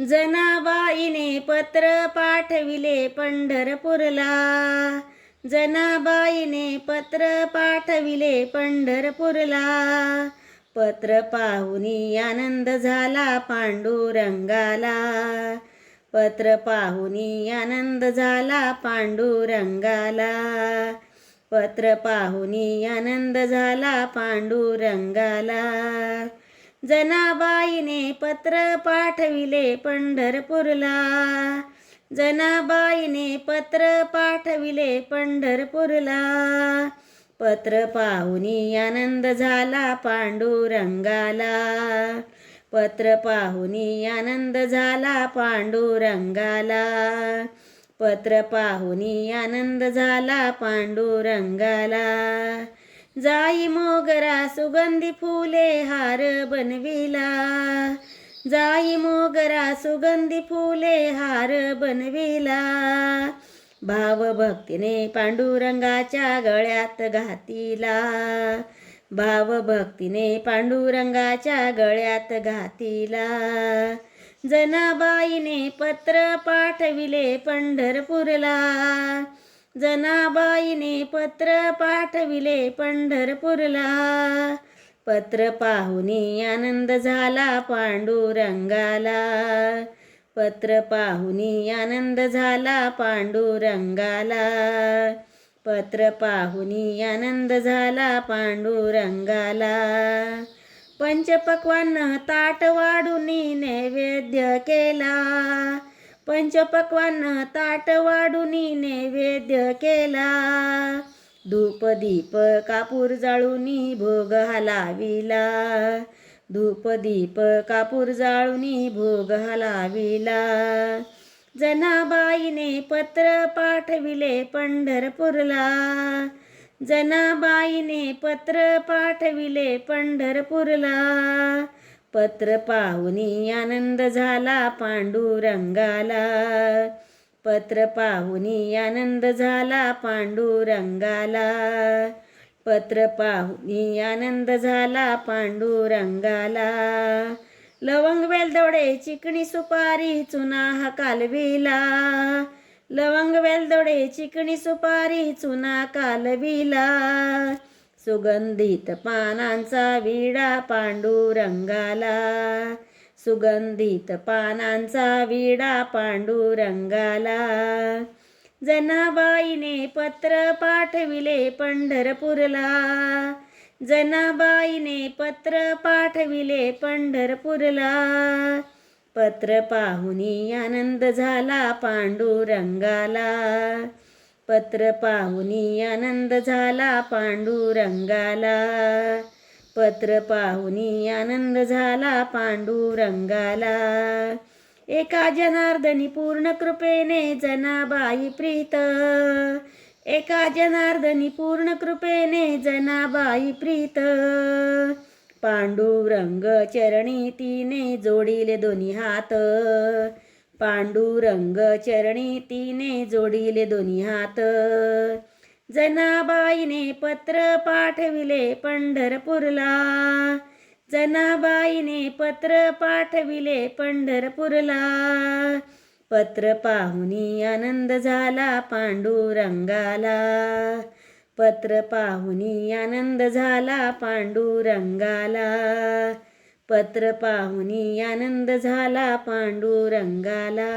जनाबाईने पत्र पाठविले पंढरपूरला. जनाबाईने पत्र पाठविले पंढरपूरला. पत्र पाहुनी आनंद झाला पांडुरंगाला. पत्र पाहुनी आनंद झाला पांडुरंगाला. पत्र पाहुनी आनंद झाला पांडुरंगाला. जनाबाईने पत्र पाठविले पंढरपूरला. जनाबाईने पत्र पाठविले पंढरपूरला. पत्र पाहुनी आनंद झाला पांडुरंगाला. पत्र पाहुनी आनंद झाला पांडुरंगाला. पत्र पाहुनी आनंद झाला पांडुरंगाला. जाई मोगरा सुगंधी फुले हार बनविला. जाई मोगरा सुगंधी फुले हार बनविला. भावभक्तीने पांडुरंगाच्या गळ्यात घातीला. भावभक्तीने पांडुरंगाच्या गळ्यात घातीला. जनाबाईने पत्र पाठविले पंढरपूरला. जनाबाईने पत्र पाठविले पंढरपूरला. पत्र पाहुनी आनंद झाला पांडुरंगाला. पत्र पाहुनी आनंद झाला पांडुरंगाला. पत्र पाहुनी आनंद झाला पांडुरंगाला. पंचपक्वान ताट वाढून नैवेद्य केला. पंचपक्वान्न ताट वाढून नैवेद्य केला. धूप दीप कापूर जाळून भोग हलाविला. धूप दीप कापूर जाळून भोग हलाविला. जनाबाईने पत्र पाठविले पंढरपूरला. जनाबाईने पत्र पाठविले पंढरपूरला. पत्र पाहुनी आनंद झाला पांडुरंगाला. पत्र पाहुनी आनंद झाला पांडुरंगाला. पत्र पाहुनी आनंद झाला पांडुरंगाला. लवंग वेलदोडे चिकणी सुपारी चुना हा कालविला. लवंग वेलदोडे चिकणी सुपारी चुना कालविला. सुगंधित पानांचा विडा पांडुरंगाला. सुगंधित पानांचा विडा पांडुरंगाला. जनाबाईने पत्र पाठविले पंढरपूरला. जनाबाईने पत्र पाठविले पंढरपूरला. पत्र पाहुनी आनंद झाला पांडुरंगाला. पत्र पाहुनी आनंद झाला पांडुरंगाला. पत्र पाहुनी आनंद झाला पांडुरंगाला. एका जनार्दनी पूर्ण कृपेने जनाबाई प्रीत. एका जनार्दनी पूर्ण कृपेने जनाबाई प्रीत. पांडुरंग चरणी तिने जोडिले दोन्ही हात. पांडुरंग चरणी तिने जोडिले दोन्ही हात. जनाबाईने पत्र पाठविले पंढरपूरला. जनाबाईने पत्र पाठविले पंढरपूरला. पत्र पाहुनी आनंद झाला पांडुरंगाला पत्र पाहुनी आनंद झाला पांडुरंगाला पत्र पाहुनी आनंद झाला पांडुरंगाला.